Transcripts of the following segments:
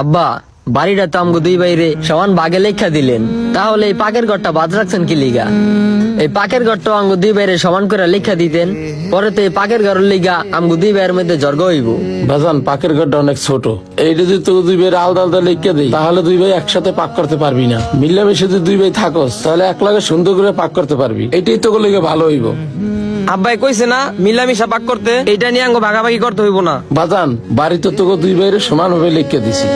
আব্বা, বাড়িটা তো আমগো দুই বাইরে সমান বাগে লেখা দিলেন। তাহলে এই পাকের ঘরটা বাদ রাখছেন কি লিগা? এই পাকের ঘরটা আমগো দুই বাইরে সমান করে লেখা দিতেন, পরে তো এই পাকের ঘরের লিগা আমগো দুই ভাইয়ের মধ্যে জর্গ হইব। বাজান পাকের ঘরটা অনেক ছোট। এইটা যদি তোকে দুই ভাই আলাদা আলাদা লিখে দিই, তাহলে দুই ভাই একসাথে পাক করতে পারবি না। মিলামিশে যদি দুই ভাই থাকস, তাহলে এক লাগে সুন্দর করে পাক করতে পারবি। এটাই তোকে লিগে ভালো হইব। আব্বাই কইছে না, মিলামিশা পাক করতে এটা নিয়ে আঙ্গ ভাগাভাগি করতে হইব না। বাজান, বাড়িতে তোকে দুই বাইরে সমান ভাবে লিখে দিছি।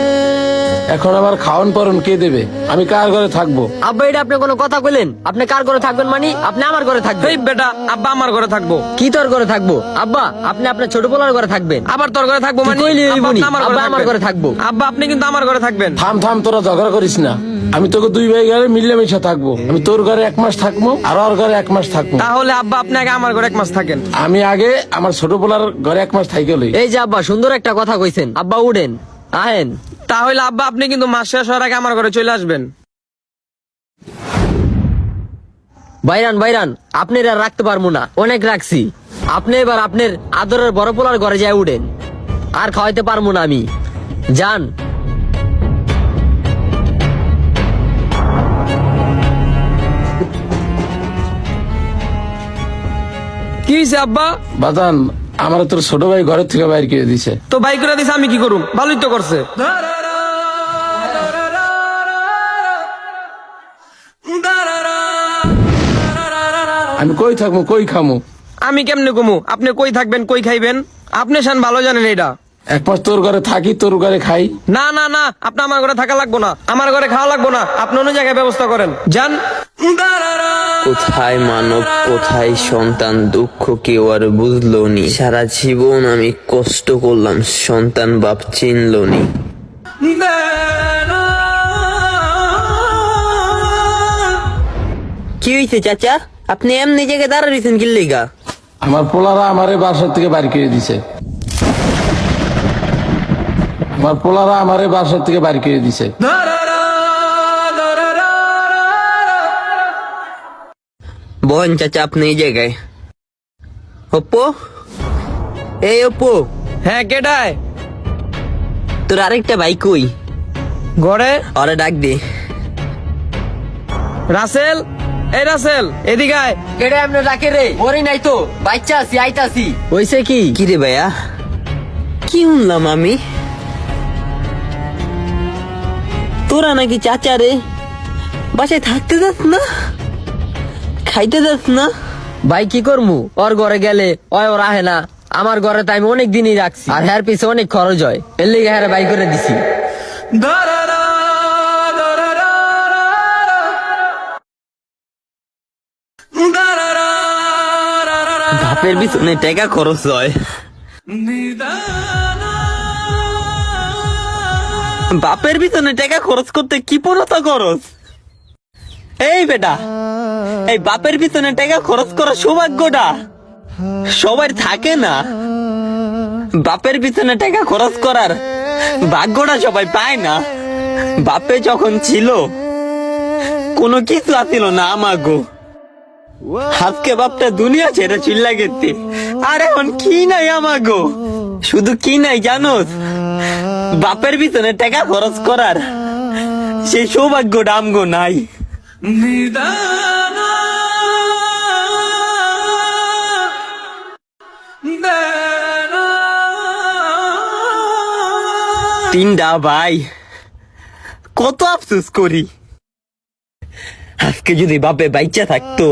এখন আমার খাওয়ান পরন কে দেবে? আমি কার ঘরে থাকব? আব্বা এটা আপনি কোনো কথা কইলেন? আপনি কার ঘরে থাকবেন মানে? আপনি আমার ঘরে থাকবেন। এই বেটা আব্বা আমার ঘরে থাকব। কি তোর ঘরে থাকব? আব্বা আপনি আপনার ছোট পোলার ঘরে থাকবেন। আবার তোর ঘরে থাকব মানে? কইলি আব্বা হইবনি, আব্বা আমার ঘরে থাকব। আব্বা আপনি কিন্তু আমার ঘরে থাকবেন। থাম থাম তোরা ঝগড়া করিস না। আমি তোকে দুই ভাই ঘরে মিলেমিশে থাকব। আমি তোর ঘরে এক মাস থাকব আর ওর ঘরে এক মাস থাকব। তাহলে আব্বা আপনি আগে আমার ঘরে এক মাস থাকেন। আমি আগে আমার ছোট পোলার ঘরে এক মাস থাইকে লই। এই যে আব্বা সুন্দর একটা কথা কইছেন। আব্বা উড়েন আহেন। তাহলে আব্বা আপনি কিন্তু মাস শেষ হওয়ার আগে আমার ঘরে চলে আসবেন। বাইরান বাইরান আপনি আর রাখতে পারব না। অনেক রাখছি। আপনি এবার আপনার আদরের বড় পোলার ঘরে যায় উড়েন আর খাওয়াইতে পারব না আমি। যান। কি হয়েছে আব্বা? বাজান আমার তোর ছোট ভাই ঘরের থেকে বাইর করে দিছে। তো বাইক করে দিছে আমি কি করুম? ভালোই তো করছে। আমি কই থাকব কই খামু? আমি কেমনে কমু আপনি কই থাকবেন কই খাইবেন? আপনি শান ভালো জানেন এটা এক মাস তোর ঘরে থাকি তোর ঘরে খাই। না না না আপনি আমার ঘরে থাকা লাগবো না। আমার ঘরে খাওয়া লাগবো না। আপনি অন্য জায়গায় ব্যবস্থা করেন। যান। কোথায় মানব কোথায় সন্তান দুঃখ কেউ আর বুঝলো নি। সারা জীবন আমি কষ্ট করলাম সন্তান বাপ চিনলো নি। কি হয়েছে চাচা? আপনি এমনি জায়গায় দাঁড়া রয়েছেন কি আমার পোলারা আমারে বাসার থেকে বাইর করে দিছে। আমার পোলারা আমারে বাসার থেকে বাইর করে দিছে। বহন চাচা আপনি এই জায়গায়। অপ্পো? এই অপ্পো। হ্যাঁ কেটায় তোর আরেকটা ভাই কই? ঘরে ওরে ডাক দে। রাসেল? এই রাসেল এদিকে আয়। কেডে আপনি রাখে রে? ওরে নাই তো। বাচ্চা আছি আইতাছি হইছে কি? কি রে ভাইয়া? কি শুনলাম আমি? তোরা নাকি চাচা রে? বাসায় থাকতে যাস না? খাইতে যাস না? ভাই কি করমু? ওর ঘরে গেলে ওর আহে না। আমার ঘরে তো আমি অনেক দিনই রাখছি। আর হ্যার পিছে অনেক খরচ হয়। এর লিগে হ্যাঁ বাই করে দিছি। বাপের পিছনে টাকা খরচ হয়। বাপের পিছনে টাকা খরচ করতে কি পড়তা খরচ? এই বেটা, এই বাপের পিছনে টাকা খরচ করা সৌভাগ্যটা সবার থাকে না। বাপের পিছনে টাকা খরচ করার ভাগ্যটা সবাই পায় না। বাপে যখন ছিল, কোনো কিছু আসিল না আমাগো। আজকে বাপটা দুনিয়া ছেড়ে চিল্লা গেছে। আর এখন কি নাই আমাগো? শুধু কি নাই জানো? বাপের পিছনে টাকা খরচ করার সেই সৌভাগ্যটা আমগো নাই। তিনটা ভাই কত আফসোস করি। আজকে যদি বাপে বাইচা থাকতো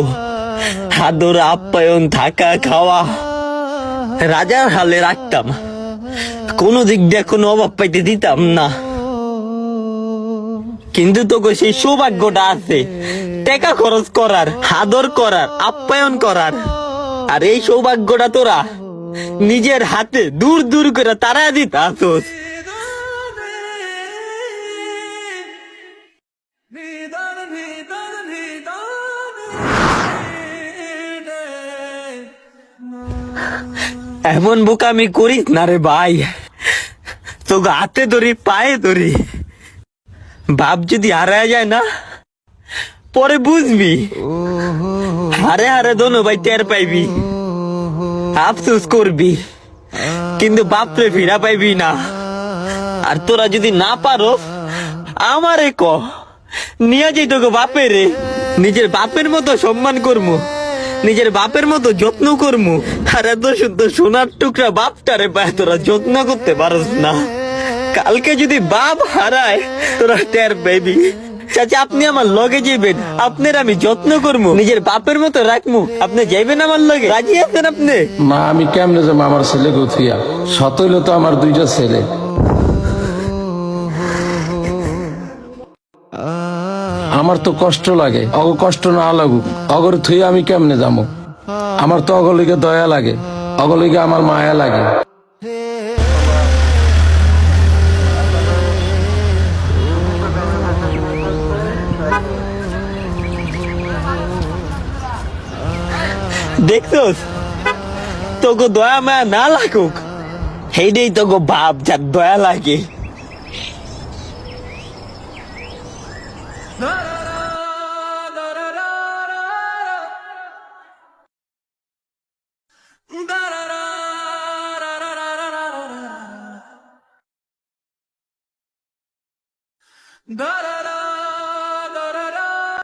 আদর আপ্যায়ন, থাকা, খাওয়া। রাজার হালে রাখতাম। কোনো দিক দিয়ে কোনো অভাব পাইতে দিতাম না। কিন্তু তোকে সেই সৌভাগ্যটা আছে। টাকা খরচ করার, আদর করার, আপ্যায়ন করার। আর এই সৌভাগ্যটা তোরা নিজের হাতে দূর দূর করে তারা দিতে আসোস। এমন বোকামি করিস না রে ভাই। তোকে হাতে ধরি, পায়ে ধরি। বাপ যদি হারায় যায় না, পরে বুঝবি। হারে হারে দোনো ভাই, টের পাইবি। আফসোস করবি। কিন্তু বাপরে ফিরা পাইবি না। আর তোরা যদি না পারো, আমারে ক। নিয়ে যাই তোকে বাপের। নিজের বাপের মতো সম্মান করমু নিজের বাপের মতো যত্ন করমু। আর এত সুন্দর সোনার টুকরা বাপটারে পায়, তোরা যত্ন করতে পারস না। কালকে যদি বাপ হারায়, তোরা টের বেবি চাচা, আপনি আমার লগে যাইবেন। আপনার আমি যত্ন করব নিজের বাপের মতো রাখমু। আপনি যাইবেন আমার লগে? রাজি আছেন আপনি? মা, আমি কেমনে যাব আমার ছেলে গথিয়া সতইল তো আমার দুইটা ছেলে। আমার তো কষ্ট লাগে, অগ কষ্ট না লাগুক, অগর থুই আমি কেমনে যাব আমার তো অগলিকে দয়া লাগে অগলিকে আমার মায়া লাগে। দেখছোস? তোকে দয়া মায়া না লাগুক সেইটাই তোকে বাপ যার দয়া লাগে।